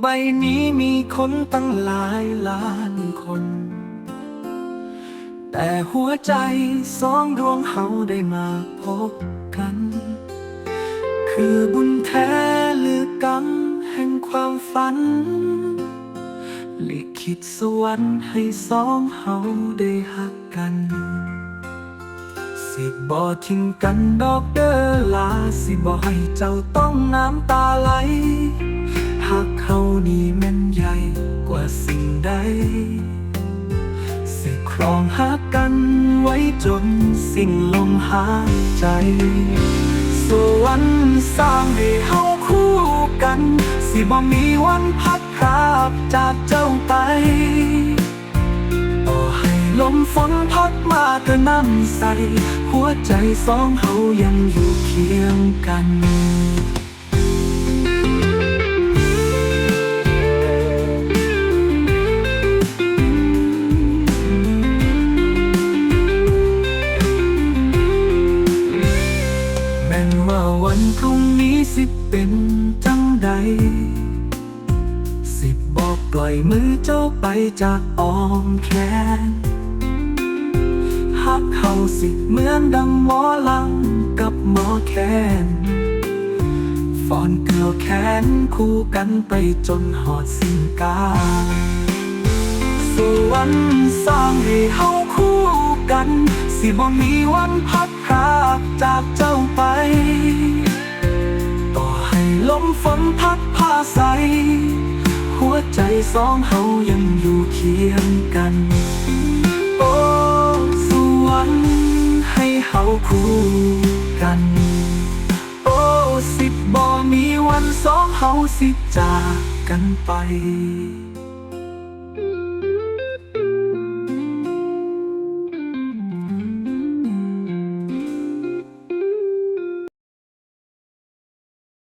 ใบนี้มีคนตั้งหลายล้านคน แต่หัวใจสองดวงเฮาได้มาพบกัน คือบุญแท้หรือกรรมแห่งความฝัน ลิขิตสวรรค์ให้สองเฮาได้หักกัน สิบ่ทิ้งกันดอกเด้อลา สิบ่ให้เจ้าต้องน้ำตาไหล หักเขานี่แม่นใหญ่กว่าสิ่งใด สิครองหักกันไว้จนสิ้นลมหายใจ สวรรค์สร้างให้เฮาคู่กัน สิบ่มีวันพัดพรากจากเจ้าไปต่อให้ลมฝนพัดมากระหนำใส่หัวใจสองเฮายังอยู่เคียงกัน วันพรุ่งนี้สิเป็นจังใด สิบอกปล่อยมือเจ้าไปจากอ้อมแขนหักเขาสิเหมือนดังหมอลังกับหมอแคนฟอนเกลียวแขนคู่กันไปจนหอดสิ้นกาสวรรค์สร้างให้เฮาคู่กัน สิบ่มีวันพัดพรากจากเจ้าไป ฝนพัดพาใส หัวใจสองเฮายังอยู่เคียงกัน โอ้สวรรค์ให้เฮาคู่กัน โอ้สิบบ่มีวันสองเฮาสิจากกันไป